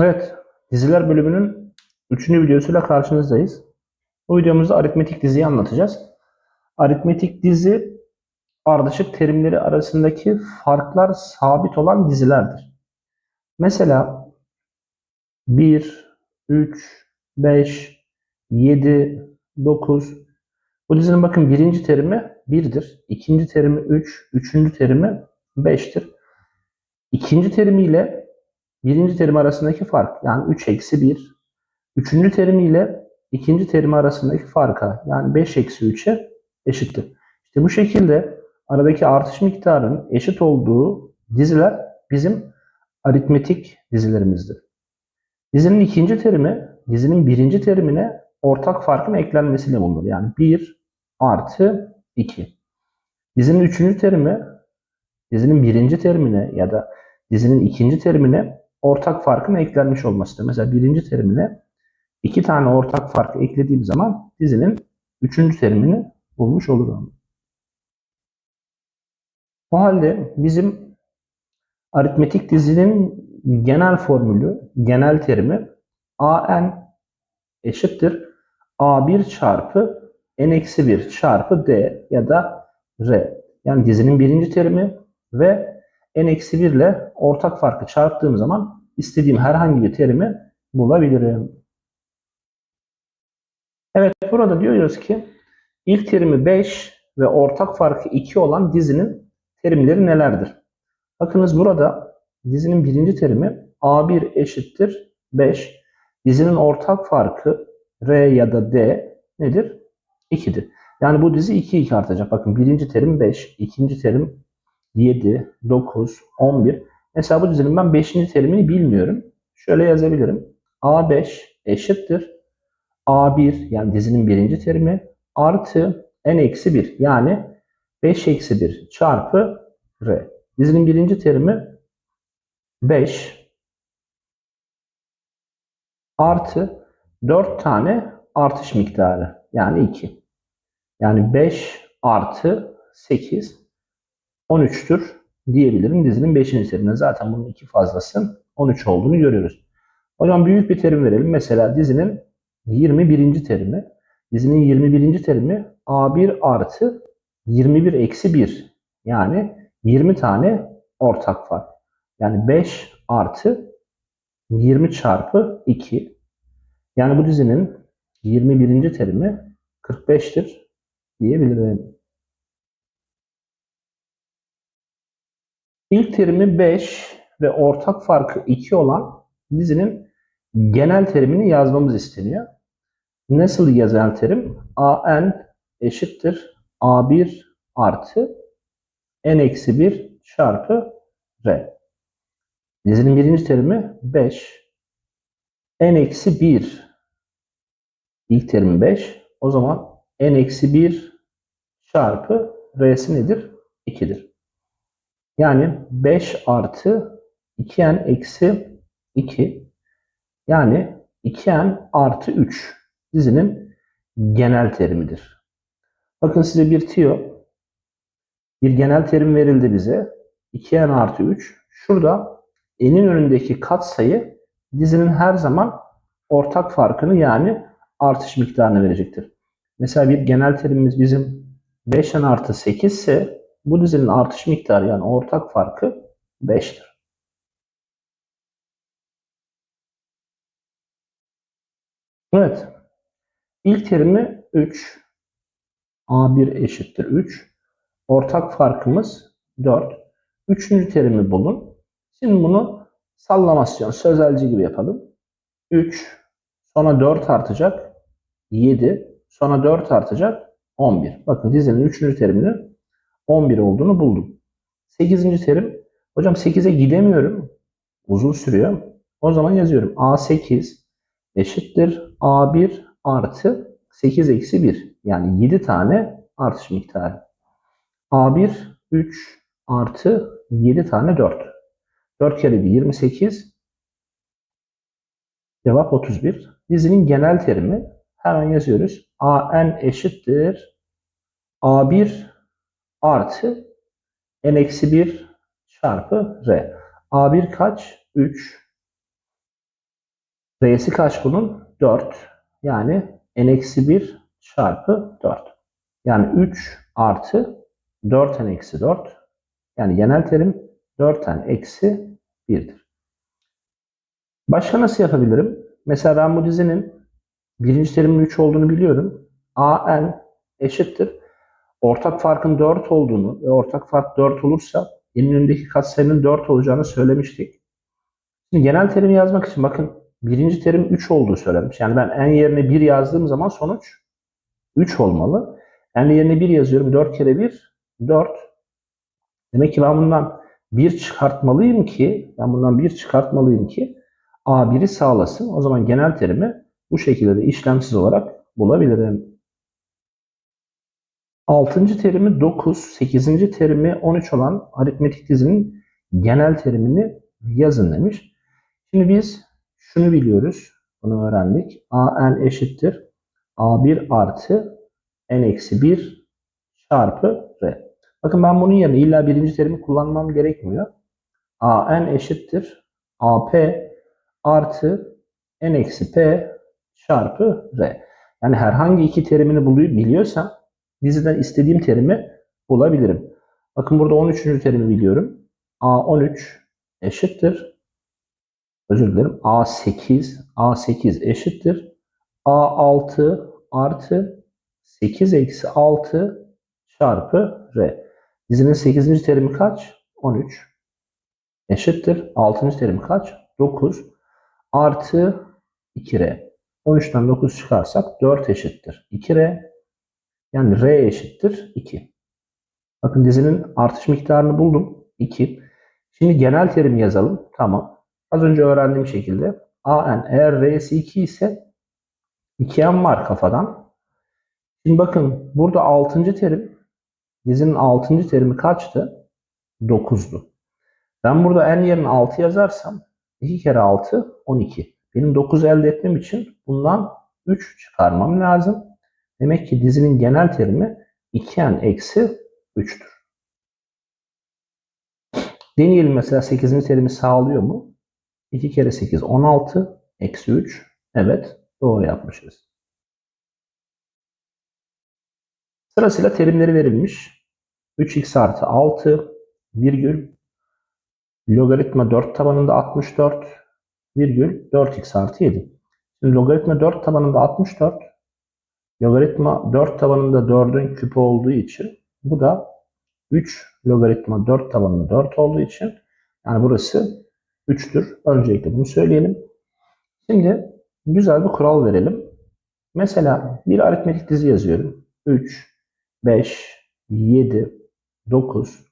Evet, diziler bölümünün 3. videosuyla karşınızdayız. Bu videomuzda aritmetik diziyi anlatacağız. Aritmetik dizi ardışık terimleri arasındaki farklar sabit olan dizilerdir. Mesela 1, 3, 5, 7, 9. Bu dizinin bakın birinci terimi 1'dir. ikinci terimi 3, üçüncü terimi 5'tir. İkinci terimiyle birinci terim arasındaki fark yani 3 eksi 1. Üçüncü terim ile ikinci terim arasındaki farka yani 5 eksi 3'e eşittir. İşte bu şekilde aradaki artış miktarının eşit olduğu diziler bizim aritmetik dizilerimizdir. Dizinin ikinci terimi dizinin birinci terimine ortak farkın eklenmesiyle bulunur. Yani 1 artı 2. Dizinin üçüncü terimi dizinin birinci terimine ya da dizinin ikinci terimine ortak farkın eklenmiş olmasıdır. Mesela birinci terimine iki tane ortak farkı eklediğim zaman dizinin üçüncü terimini bulmuş olurum. O halde bizim aritmetik dizinin genel formülü, genel terimi an eşittir a1 çarpı n-1 çarpı d ya da r. Yani dizinin birinci terimi ve n-1 ile ortak farkı çarptığım zaman istediğim herhangi bir terimi bulabilirim. Evet burada diyoruz ki ilk terimi 5 ve ortak farkı 2 olan dizinin terimleri nelerdir? Bakınız burada dizinin birinci terimi A1 eşittir 5. Dizinin ortak farkı R ya da D nedir? 2'dir. Yani bu dizi 2 2 artacak. Bakın birinci terim 5, ikinci terim 7, 9, 11. Mesela bu dizinin ben 5. terimini bilmiyorum. Şöyle yazabilirim. A5 eşittir. A1 yani dizinin birinci terimi artı n-1 yani 5 eksi 1 çarpı r. Dizinin birinci terimi 5 artı 4 tane artış miktarı yani 2. Yani 5 artı 8 13'tür diyebilirim dizinin 5. terimine. Zaten bunun iki fazlası 13 olduğunu görüyoruz. Zaman büyük bir terim verelim. Mesela dizinin 21. terimi. Dizinin 21. terimi A1 artı 21 eksi 1. Yani 20 tane ortak var. Yani 5 artı 20 çarpı 2. Yani bu dizinin 21. terimi 45'tir diyebilirim. İlk terimi 5 ve ortak farkı 2 olan dizinin genel terimini yazmamız isteniyor. Nasıl yazan terim? an eşittir a1 artı n-1 çarpı r. Dizinin birinci terimi 5. n-1 ilk terimi 5. O zaman n-1 çarpı r'si nedir? 2'dir. Yani 5 artı 2n eksi 2 yani 2n artı 3 dizinin genel terimidir. Bakın size bir tiyo bir genel terim verildi bize. 2n artı 3. Şurada n'in önündeki katsayı dizinin her zaman ortak farkını yani artış miktarını verecektir. Mesela bir genel terimimiz bizim 5n artı 8 ise bu dizinin artış miktarı yani ortak farkı 5'tir. Evet. İlk terimi 3. A1 eşittir 3. Ortak farkımız 4. Üçüncü terimi bulun. Şimdi bunu sallamasyon, sözelci gibi yapalım. 3, sonra 4 artacak. 7, sonra 4 artacak. 11. Bakın dizinin üçüncü teriminin 11 olduğunu buldum. 8. terim. Hocam 8'e gidemiyorum. Uzun sürüyor. O zaman yazıyorum. A8 eşittir A1 artı 8 eksi 1. Yani 7 tane artış miktarı. A1 3 artı 7 tane 4. 4 kere 1 28. Cevap 31. Dizinin genel terimi hemen yazıyoruz. AN eşittir. A1 artı N eksi 1 çarpı R. A1 kaç? 3. R'si kaç bunun? 4. Yani n-1 çarpı 4. Yani 3 artı 4n eksi 4. Yani genel terim 4n eksi 1'dir. Başka nasıl yapabilirim? Mesela ben bu dizinin birinci terimin 3 olduğunu biliyorum. an eşittir. Ortak farkın 4 olduğunu ve ortak fark 4 olursa en önündeki katsayının 4 olacağını söylemiştik. Şimdi genel terimi yazmak için bakın birinci terim 3 olduğu söylenmiş. Yani ben en yerine 1 yazdığım zaman sonuç 3 olmalı. En yerine 1 yazıyorum. 4 kere 1 4. Demek ki ben bundan 1 çıkartmalıyım ki ben bundan 1 çıkartmalıyım ki A1'i sağlasın. O zaman genel terimi bu şekilde de işlemsiz olarak bulabilirim. 6. terimi 9, 8. terimi 13 olan aritmetik dizinin genel terimini yazın demiş. Şimdi biz şunu biliyoruz. Bunu öğrendik. AN eşittir. A1 artı N eksi 1 çarpı R. Bakın ben bunun yerine illa birinci terimi kullanmam gerekmiyor. AN eşittir. AP artı N eksi P çarpı R. Yani herhangi iki terimini biliyorsam diziden istediğim terimi bulabilirim. Bakın burada 13. terimi biliyorum. A13 eşittir özür dilerim A8 A8 eşittir A6 artı 8 eksi 6 çarpı R. Dizinin 8. terimi kaç? 13 eşittir. 6. terimi kaç? 9 artı 2R. 13'ten 9 çıkarsak 4 eşittir. 2R yani R eşittir 2. Bakın dizinin artış miktarını buldum. 2. Şimdi genel terim yazalım. Tamam. Az önce öğrendiğim şekilde AN eğer R'si 2 ise 2N var kafadan. Şimdi bakın burada 6. terim dizinin 6. terimi kaçtı? 9'du. Ben burada n yerine 6 yazarsam 2 kere 6 12. Benim 9 elde etmem için bundan 3 çıkarmam lazım. Demek ki dizinin genel terimi 2n eksi 3'tür. Deneyelim mesela 8. terimi sağlıyor mu? 2 kere 8 16 eksi 3. Evet doğru yapmışız. Sırasıyla terimleri verilmiş. 3x artı 6 virgül logaritma 4 tabanında 64 virgül 4x artı 7. Şimdi logaritma 4 tabanında 64 logaritma 4 tabanında 4'ün küpü olduğu için bu da 3 logaritma 4 tabanında 4 olduğu için yani burası 3'tür. Öncelikle bunu söyleyelim. Şimdi güzel bir kural verelim. Mesela bir aritmetik dizi yazıyorum. 3, 5, 7, 9,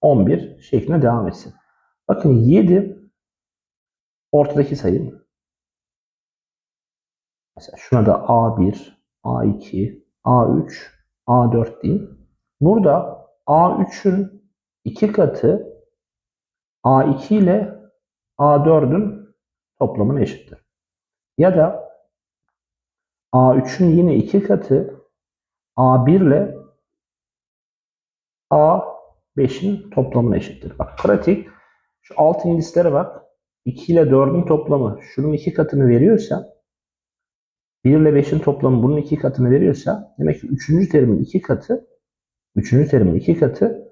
11 şeklinde devam etsin. Bakın 7 ortadaki sayı. Mesela şuna da A1, A2, A3, A4 diyeyim. Burada A3'ün iki katı A2 ile A4'ün toplamına eşittir. Ya da A3'ün yine iki katı A1 ile A5'in toplamına eşittir. Bak pratik. Şu alt indislere bak. 2 ile 4'ün toplamı şunun iki katını veriyorsa 1 ile 5'in toplamı bunun iki katını veriyorsa demek ki 3. terimin iki katı 3. terimin iki katı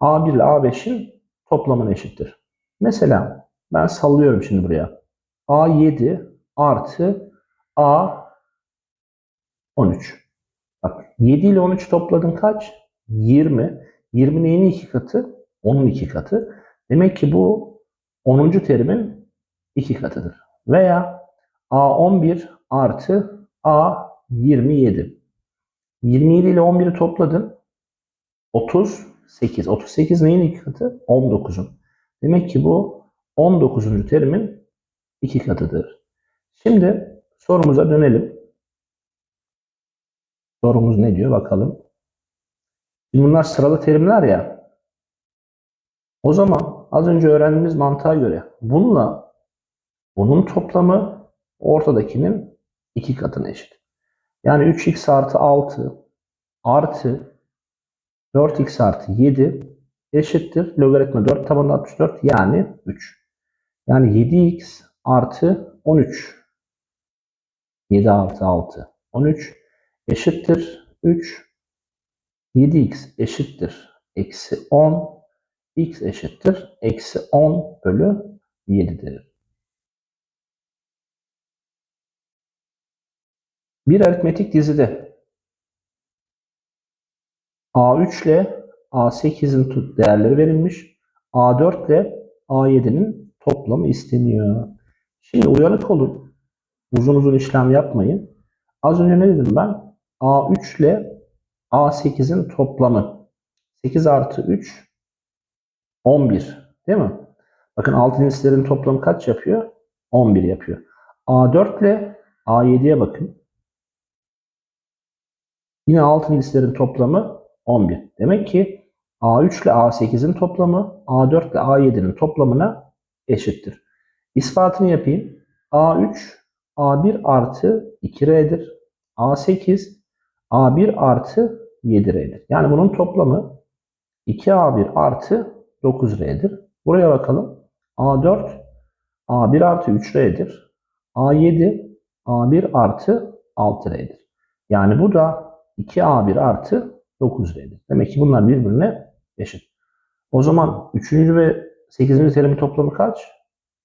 A1 ile A5'in toplamına eşittir. Mesela ben sallıyorum şimdi buraya. A7 artı A13. Bak 7 ile 13 topladın kaç? 20. 20 neyin iki katı? 10'un iki katı. Demek ki bu 10. terimin iki katıdır. Veya A11 artı A27. 27 ile 11'i topladın. 38. 38 neyin iki katı? 19'un. Demek ki bu 19. terimin iki katıdır. Şimdi sorumuza dönelim. Sorumuz ne diyor bakalım. Şimdi bunlar sıralı terimler ya. O zaman az önce öğrendiğimiz mantığa göre bununla bunun toplamı ortadakinin iki katına eşit. Yani 3x artı 6 artı 4x artı 7 eşittir. Logaritma 4 tabanında 64 yani 3. Yani 7x artı 13. 7 artı 6 13 eşittir 3. 7x eşittir eksi 10. x eşittir eksi 10 bölü 7'dir. Bir aritmetik dizide A3 ile A8'in değerleri verilmiş. A4 ile A7'nin toplamı isteniyor. Şimdi uyanık olun. Uzun uzun işlem yapmayın. Az önce ne dedim ben? A3 ile A8'in toplamı. 8 artı 3 11 değil mi? Bakın altın hislerin toplamı kaç yapıyor? 11 yapıyor. A4 ile A7'ye bakın. Yine altın hislerin toplamı 11. Demek ki A3 ile A8'in toplamı A4 ile A7'nin toplamına eşittir. İspatını yapayım. A3 A1 artı 2R'dir. A8 A1 artı 7R'dir. Yani bunun toplamı 2A1 artı 9R'dir. Buraya bakalım. A4 A1 artı 3R'dir. A7 A1 artı 6R'dir. Yani bu da 2A1 artı 9R'dir. Demek ki bunlar birbirine eşit. O zaman 3. ve 8. terimin toplamı kaç?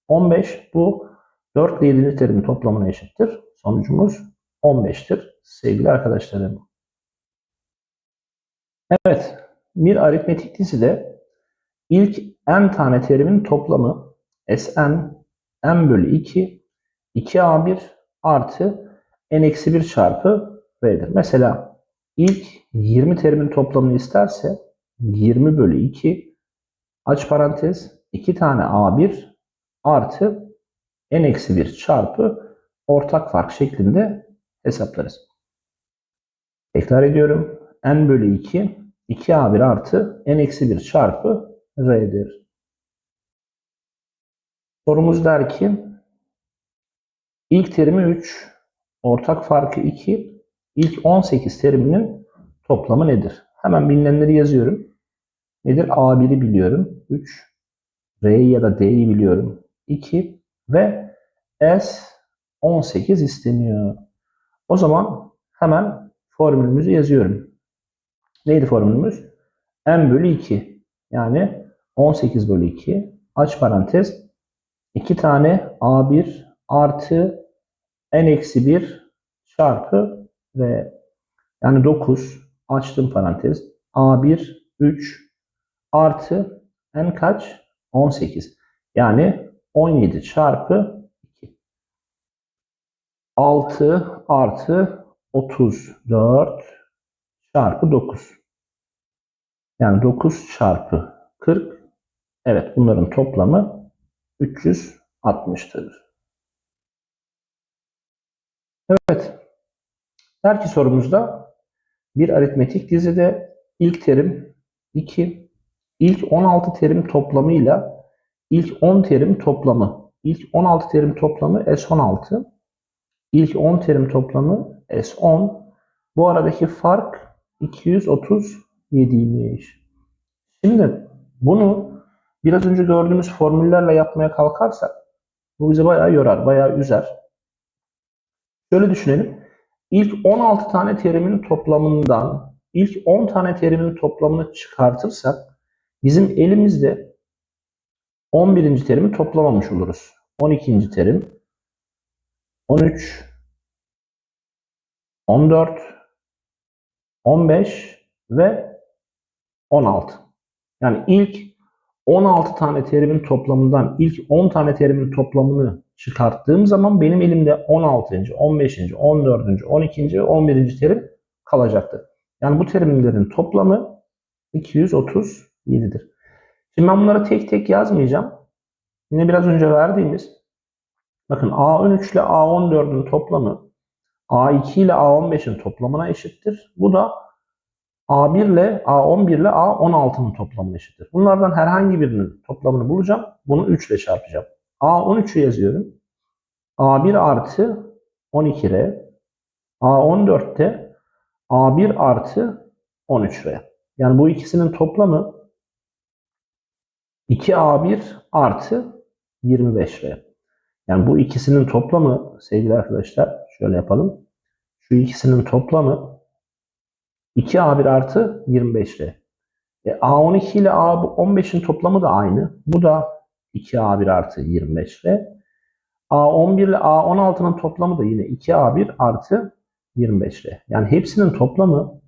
15. Bu 4 ile 7. terimin toplamına eşittir. Sonucumuz 15'tir sevgili arkadaşlarım. Evet, bir aritmetik dizide ilk n tane terimin toplamı Sn n bölü 2 2a1 artı n eksi 1 çarpı r'dir. Mesela ilk 20 terimin toplamını isterse 20 bölü 2 aç parantez 2 tane a1 artı n eksi 1 çarpı ortak fark şeklinde hesaplarız. Tekrar ediyorum. n bölü 2 2a1 artı n eksi 1 çarpı r'dir. Sorumuz der ki ilk terimi 3, ortak farkı 2, ilk 18 teriminin toplamı nedir? Hemen bilinenleri yazıyorum. Nedir? A1'i biliyorum. 3. R'yi ya da D'yi biliyorum. 2. Ve S 18 isteniyor. O zaman hemen formülümüzü yazıyorum. Neydi formülümüz? n bölü 2. Yani 18 bölü 2. Aç parantez. 2 tane a1 artı n eksi 1 çarpı r. Yani 9. Açtım parantez. a1 3 artı n kaç? 18. Yani 17 çarpı 2. 6 artı 34 çarpı 9. Yani 9 çarpı 40. Evet bunların toplamı 360'tır. Evet. Her iki sorumuzda bir aritmetik dizide ilk terim 2, ilk 16 terim toplamıyla ilk 10 terim toplamı. İlk 16 terim toplamı S16. İlk 10 terim toplamı S10. Bu aradaki fark 237'ymiş. Şimdi bunu biraz önce gördüğümüz formüllerle yapmaya kalkarsak bu bizi bayağı yorar, bayağı üzer. Şöyle düşünelim. İlk 16 tane terimin toplamından ilk 10 tane terimin toplamını çıkartırsak bizim elimizde 11. terimi toplamamış oluruz. 12. terim 13 14 15 ve 16. Yani ilk 16 tane terimin toplamından ilk 10 tane terimin toplamını çıkarttığım zaman benim elimde 16. 15. 14. 12. ve 11. terim kalacaktır. Yani bu terimlerin toplamı 237'dir. Şimdi ben bunları tek tek yazmayacağım. Yine biraz önce verdiğimiz bakın A13 ile A14'ün toplamı A2 ile A15'in toplamına eşittir. Bu da A1 ile A11 ile A16'nın toplamına eşittir. Bunlardan herhangi birinin toplamını bulacağım. Bunu 3 ile çarpacağım. A13'ü yazıyorum. A1 artı 12R. A14'te A1 artı 13R. Yani bu ikisinin toplamı 2A1 artı 25R. Yani bu ikisinin toplamı sevgili arkadaşlar şöyle yapalım. Şu ikisinin toplamı 2A1 artı 25R. E, A12 ile A15'in toplamı da aynı. Bu da 2A1 artı 25R. A11 ile A16'nın toplamı da yine 2A1 artı 25R. Yani hepsinin toplamı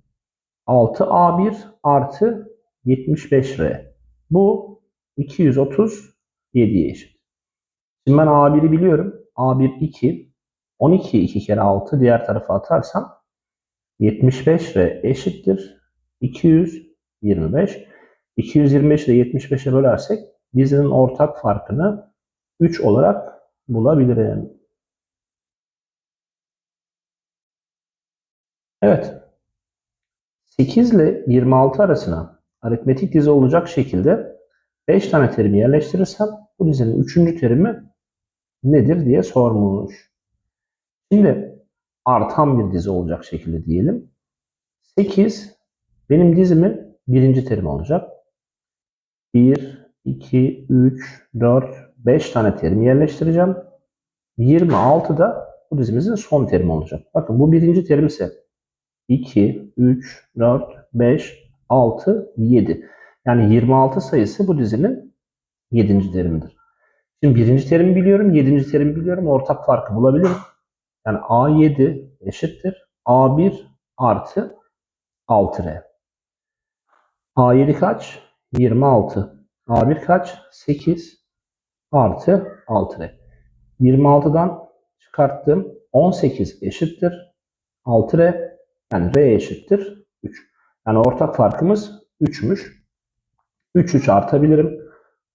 6A1 artı 75R. Bu 237'ye eşit. Şimdi ben A1'i biliyorum. A1 2. 12 2 kere 6 diğer tarafa atarsam 75R eşittir. 225. 225 ile 75'e bölersek dizinin ortak farkını 3 olarak bulabilirim. Evet. 8 ile 26 arasına aritmetik dizi olacak şekilde 5 tane terimi yerleştirirsem bu dizinin 3. terimi nedir diye sormuş. Şimdi artan bir dizi olacak şekilde diyelim. 8 benim dizimin birinci terimi olacak. 1, 2, 3, 4, 5 tane terim yerleştireceğim. 26 da bu dizimizin son terimi olacak. Bakın bu birinci terim ise 2, 3, 4, 5, 6, 7. Yani 26 sayısı bu dizinin 7. terimidir. Şimdi birinci terimi biliyorum, 7. terimi biliyorum. Ortak farkı bulabilirim. Yani A7 eşittir. A1 artı 6R. A7 kaç? 26. A1 kaç? 8 artı 6R. 26'dan çıkarttım. 18 eşittir. 6R. Yani R eşittir 3. Yani ortak farkımız 3'müş. 3 3 artabilirim.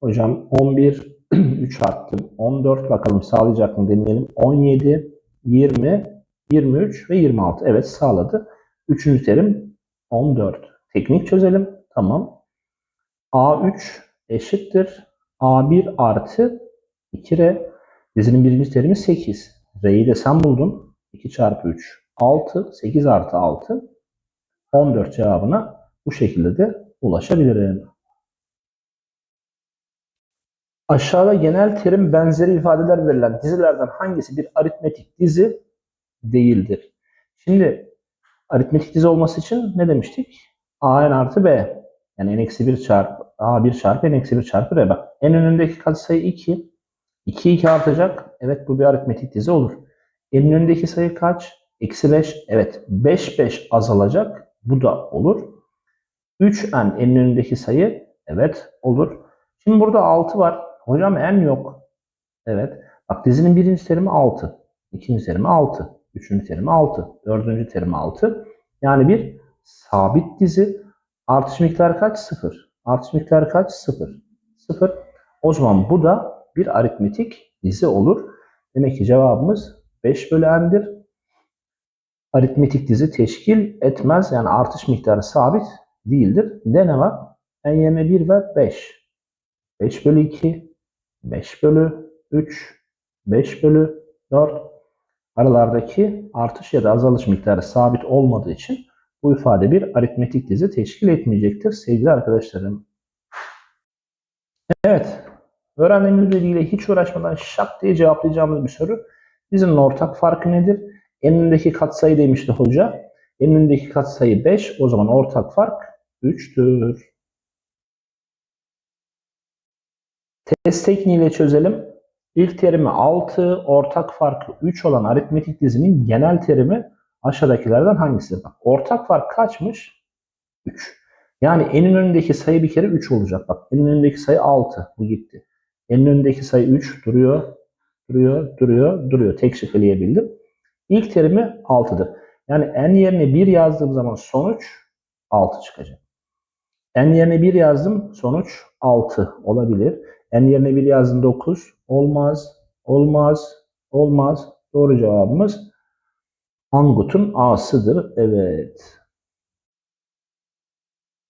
Hocam 11 3 arttım. 14 bakalım sağlayacak mı deneyelim. 17 20 23 ve 26. Evet sağladı. Üçüncü terim 14. Teknik çözelim. Tamam. A3 eşittir. A1 artı 2R. Dizinin birinci terimi 8. R'yi de sen buldun. 2 çarpı 3. 6. 8 artı 6. 14 cevabına bu şekilde de ulaşabilirim. Aşağıda genel terim benzeri ifadeler verilen dizilerden hangisi bir aritmetik dizi değildir? Şimdi aritmetik dizi olması için ne demiştik? a n artı b. Yani n eksi 1 çarpı a1 çarpı n eksi 1 çarpı r. Bak en önündeki katsayı 2. 2 2 artacak. Evet bu bir aritmetik dizi olur. En önündeki sayı kaç? Eksi 5. Evet 5 5 azalacak. Bu da olur. 3n en önündeki sayı. Evet olur. Şimdi burada 6 var. Hocam n yok. Evet. Bak dizinin birinci terimi 6. ikinci terimi 6. Üçüncü terimi 6. Dördüncü terimi 6. Yani bir sabit dizi. Artış miktarı kaç? 0. Artış miktarı kaç? 0. 0. O zaman bu da bir aritmetik dizi olur. Demek ki cevabımız 5 bölü n'dir. Aritmetik dizi teşkil etmez. Yani artış miktarı sabit değildir. De ne var? n yerine 1 ve 5. 5 bölü 2, 5 bölü 3, 5 bölü 4. Aralardaki artış ya da azalış miktarı sabit olmadığı için bu ifade bir aritmetik dizi teşkil etmeyecektir sevgili arkadaşlarım. Evet, öğrendiğimiz bilgiyle hiç uğraşmadan şak diye cevaplayacağımız bir soru. Dizinin ortak farkı nedir? Enindeki katsayı demişti hoca. Enindeki katsayı 5, o zaman ortak fark 3'tür. Test tekniğiyle çözelim. İlk terimi 6, ortak farkı 3 olan aritmetik dizinin genel terimi aşağıdakilerden hangisidir? Bak, ortak fark kaçmış? 3. Yani enin önündeki sayı bir kere 3 olacak. Bak enin önündeki sayı 6. Bu gitti. Enin önündeki sayı 3 duruyor, duruyor, duruyor, duruyor. Tek şık eleyebildim. İlk terimi 6'dır. Yani n yerine 1 yazdığım zaman sonuç 6 çıkacak. n yerine 1 yazdım sonuç 6 olabilir. n yerine 1 yazdım 9 olmaz, olmaz, olmaz. Doğru cevabımız Angut'un A'sıdır. Evet.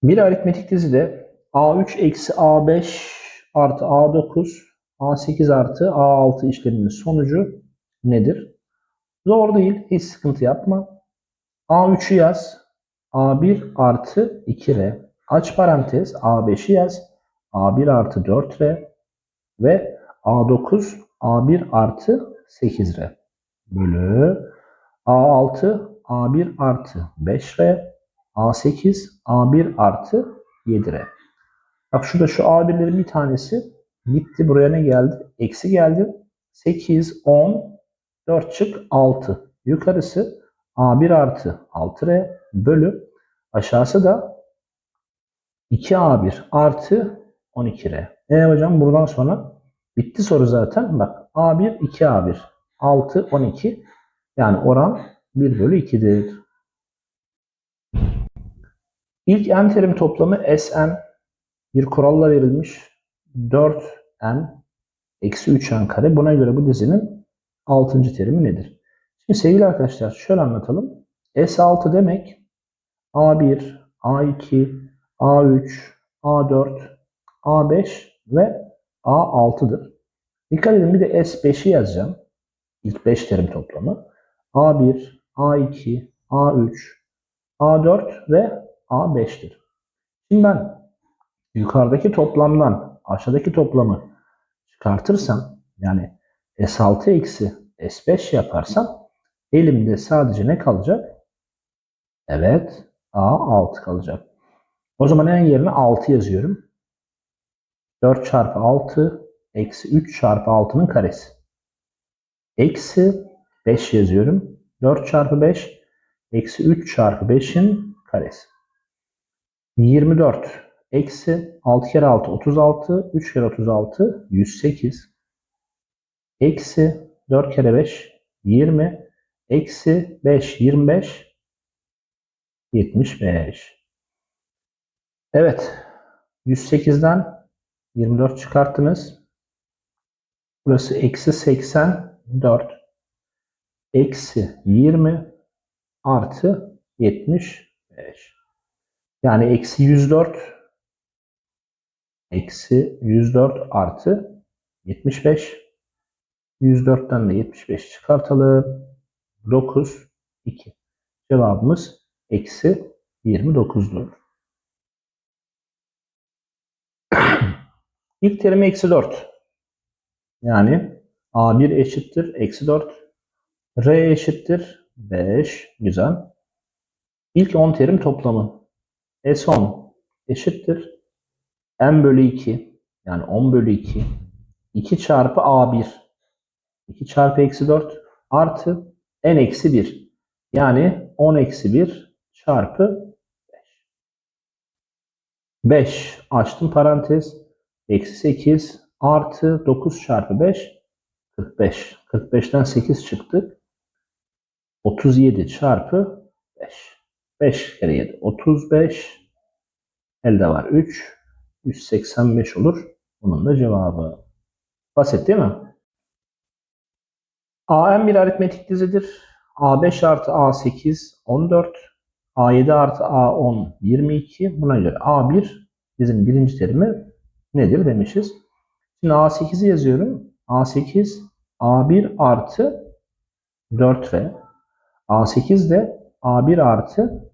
Bir aritmetik dizide A3 eksi A5 artı A9 A8 artı A6 işleminin sonucu nedir? Zor değil. Hiç sıkıntı yapma. A3'ü yaz. A1 artı 2R. Aç parantez. A5'i yaz. A1 artı 4R. Ve A9 A1 artı 8R bölü A6 A1 artı 5R A8 A1 artı 7R. Bak şurada şu A1'lerin bir tanesi gitti. Buraya ne geldi? Eksi geldi. 8, 10, 4 çık 6. Yukarısı A1 artı 6R bölü aşağısı da 2A1 artı 12R. E hocam buradan sonra bitti soru zaten. Bak A1 2A1 6 12 yani oran 1 bölü 2'dir. İlk n terim toplamı Sn bir kuralla verilmiş 4n eksi 3n kare. Buna göre bu dizinin 6. terimi nedir? Şimdi sevgili arkadaşlar şöyle anlatalım. S6 demek A1, A2, A3, A4, A5 ve A6'dır. Dikkat edin bir de S5'i yazacağım. İlk 5 terim toplamı. A1, A2, A3, A4 ve A5'tir. Şimdi ben yukarıdaki toplamdan aşağıdaki toplamı çıkartırsam yani S6 eksi S5 yaparsam elimde sadece ne kalacak? Evet A6 kalacak. O zaman en yerine 6 yazıyorum. 4 çarpı 6 eksi 3 çarpı 6'nın karesi. Eksi 5 yazıyorum. 4 çarpı 5 eksi 3 çarpı 5'in karesi. 24 eksi 6 kere 6 36 3 kere 36 108 eksi 4 kere 5 20 eksi 5 25 75 Evet 108'den 24 çıkarttınız. Burası eksi 84 eksi 20 artı 75. Yani eksi 104 eksi 104 artı 75. 104'ten de 75 çıkartalım. 9, 2. Cevabımız eksi 29'dur. İlk terim eksi 4. Yani A1 eşittir eksi 4. R eşittir 5. Güzel. İlk 10 terim toplamı. S10 eşittir. M bölü 2. Yani 10 bölü 2. 2 çarpı A1. 2 çarpı eksi 4 artı N eksi 1. Yani 10 eksi 1 çarpı 5. 5 açtım parantez. Eksi 8 artı 9 çarpı 5 45. 45'ten 8 çıktı. 37 çarpı 5. 5 kere 7 35. Elde var 3. 185 olur. Bunun da cevabı. Basit değil mi? AM bir aritmetik dizidir. A5 artı A8 14. A7 artı A10 22. Buna göre A1 bizim birinci terimi nedir demişiz. Şimdi A8'i yazıyorum. A8 A1 artı 4R. A8 de A1 artı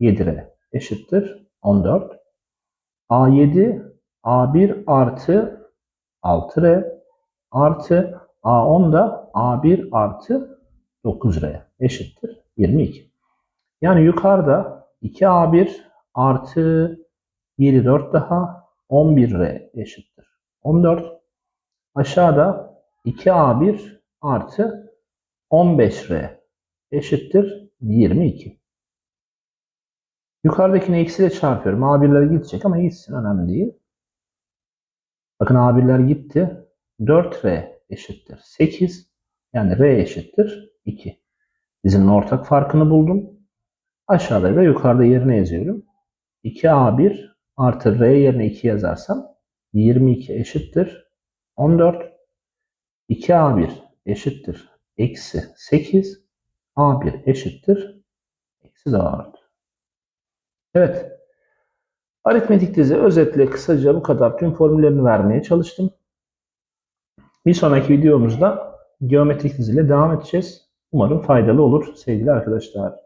7R eşittir 14. A7 A1 artı 6R artı A10 da A1 artı 9R eşittir 22. Yani yukarıda 2A1 artı 7 4 daha 11R eşittir 14. Aşağıda 2A1 artı 15R eşittir 22. Yukarıdakini eksiyle çarpıyorum. A1'ler gidecek ama gitsin önemli değil. Bakın A1'ler gitti. 4R eşittir 8. Yani R eşittir 2. Dizinin ortak farkını buldum. Aşağıda ve yukarıda yerine yazıyorum. 2A1 artı R yerine 2 yazarsam 22 eşittir 14. 2A1 eşittir eksi 8. A1 eşittir eksi 4. Evet. Aritmetik dizi özetle kısaca bu kadar tüm formüllerini vermeye çalıştım. Bir sonraki videomuzda geometrik diziyle devam edeceğiz. Umarım faydalı olur sevgili arkadaşlar.